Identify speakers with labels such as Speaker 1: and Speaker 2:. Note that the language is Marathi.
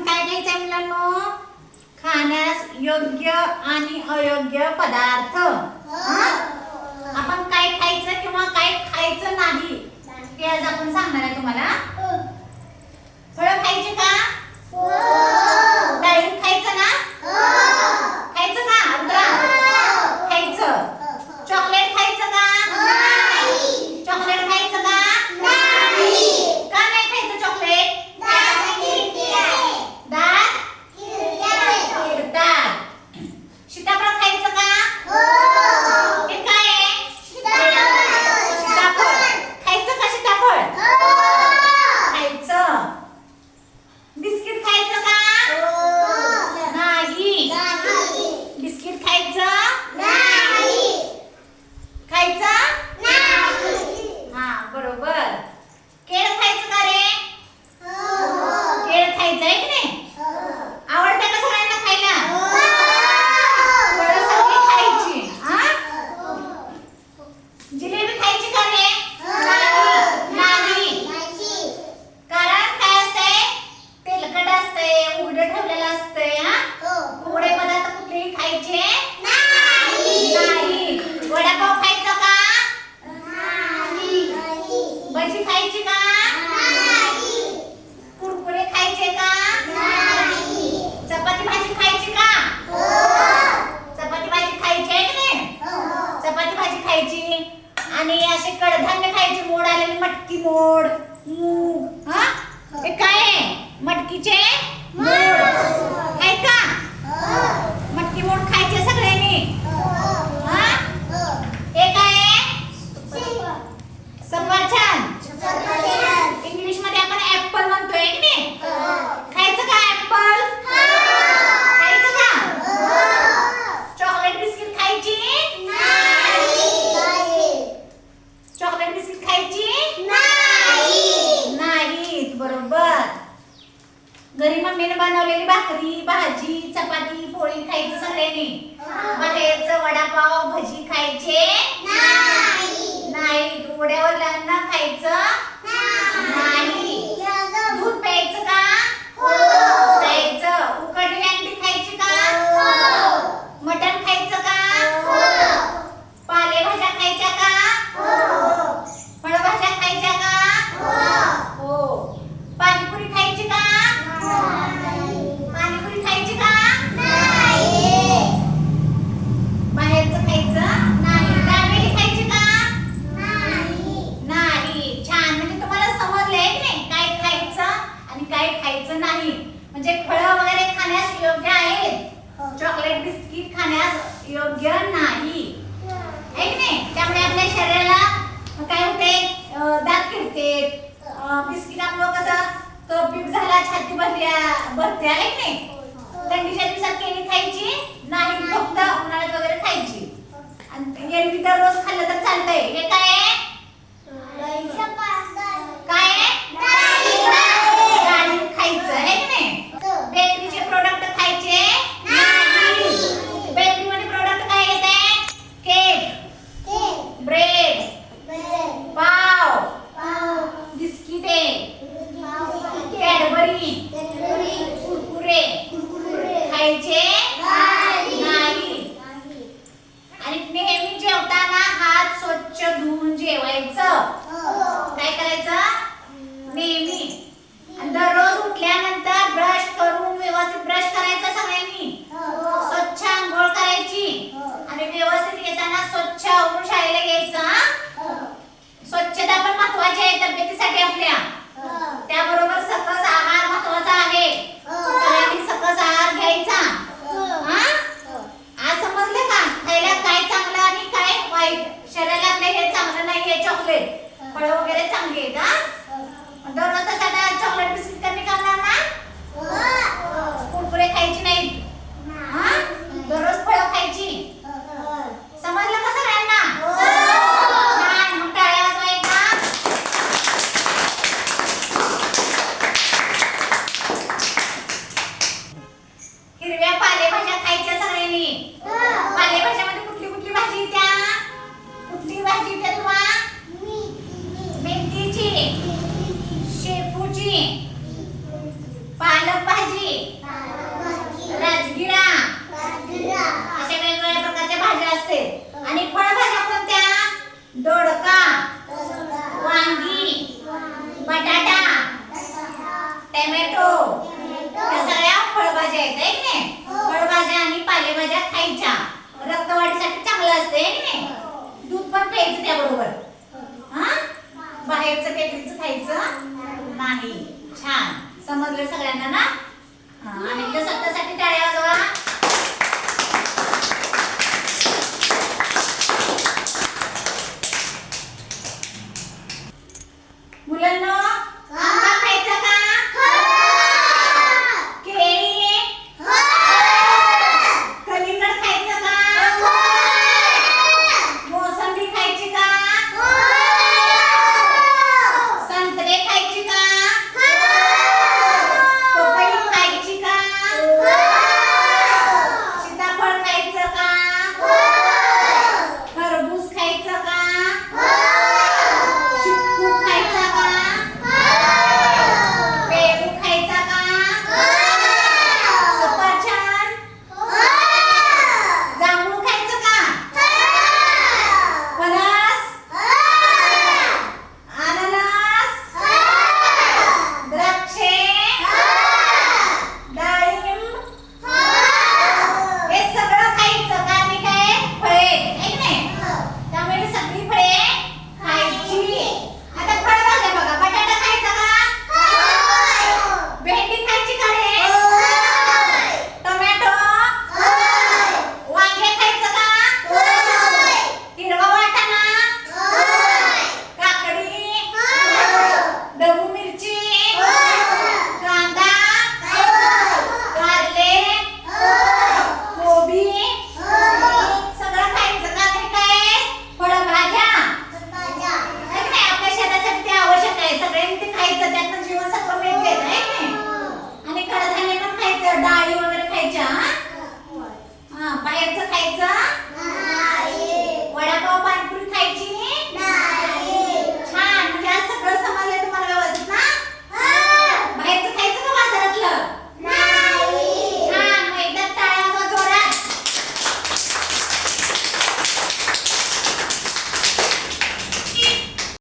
Speaker 1: आपण काय घ्यायचं मुलांनो? खाण्यास योग्य आणि अयोग्य पदार्थ. आपण काय खायचं किंवा काय खायचं नाही ते आज आपण सांगणार आहे तुम्हाला. भेंडी खायची का? कुरकुरे खायचे का? चपाती भाजी खायची का? हो. चपाती भाजी खायची की नाही? हो. चपाती भाजी खायची. आणि असे कडधान्य खायचे मोड आलेले मटकी मोड. मूग हा. हो. हे काय मटकीचे मोड. आहेत का? मटकी मोड खायचे सगळ्यांनी? मम्मीने बनवलेली भाकरी भाजी चपाती पोळी खायचं सगळ्यांनी. बाहेरचं वडापाव भजी खायचे नाही. उड्यावर ते बिस्किट आपलं कसं कप झाला छाती भरल्या भरते आहे की नाही? थंडीच्या दिवसात केली खायची नाही फक्त उन्हाळ्यात वगैरे खायची. आणि एरवी तर रोज खाल्लं तर चालतंय. Legs up. फळ वगैरे चांगली आहेत हा? हो. दररोज तसा चॉकलेट बिस्किट कमी करणार ना? हो. हो. कुरकुरे खायची नाही. दररोज फळ खायची. समजलं का सगळ्यांना? हिरव्या पालेभाज्या खायच्या सगळ्यांनी. पालेभाज्या खायच्या. रक्तवाढीसाठी चांगलं असते दूध पण प्यायचं त्याबरोबर. हा? बाहेरचं केटरीचं खायचं? नाही. छान. समजलं सगळ्यांना ना?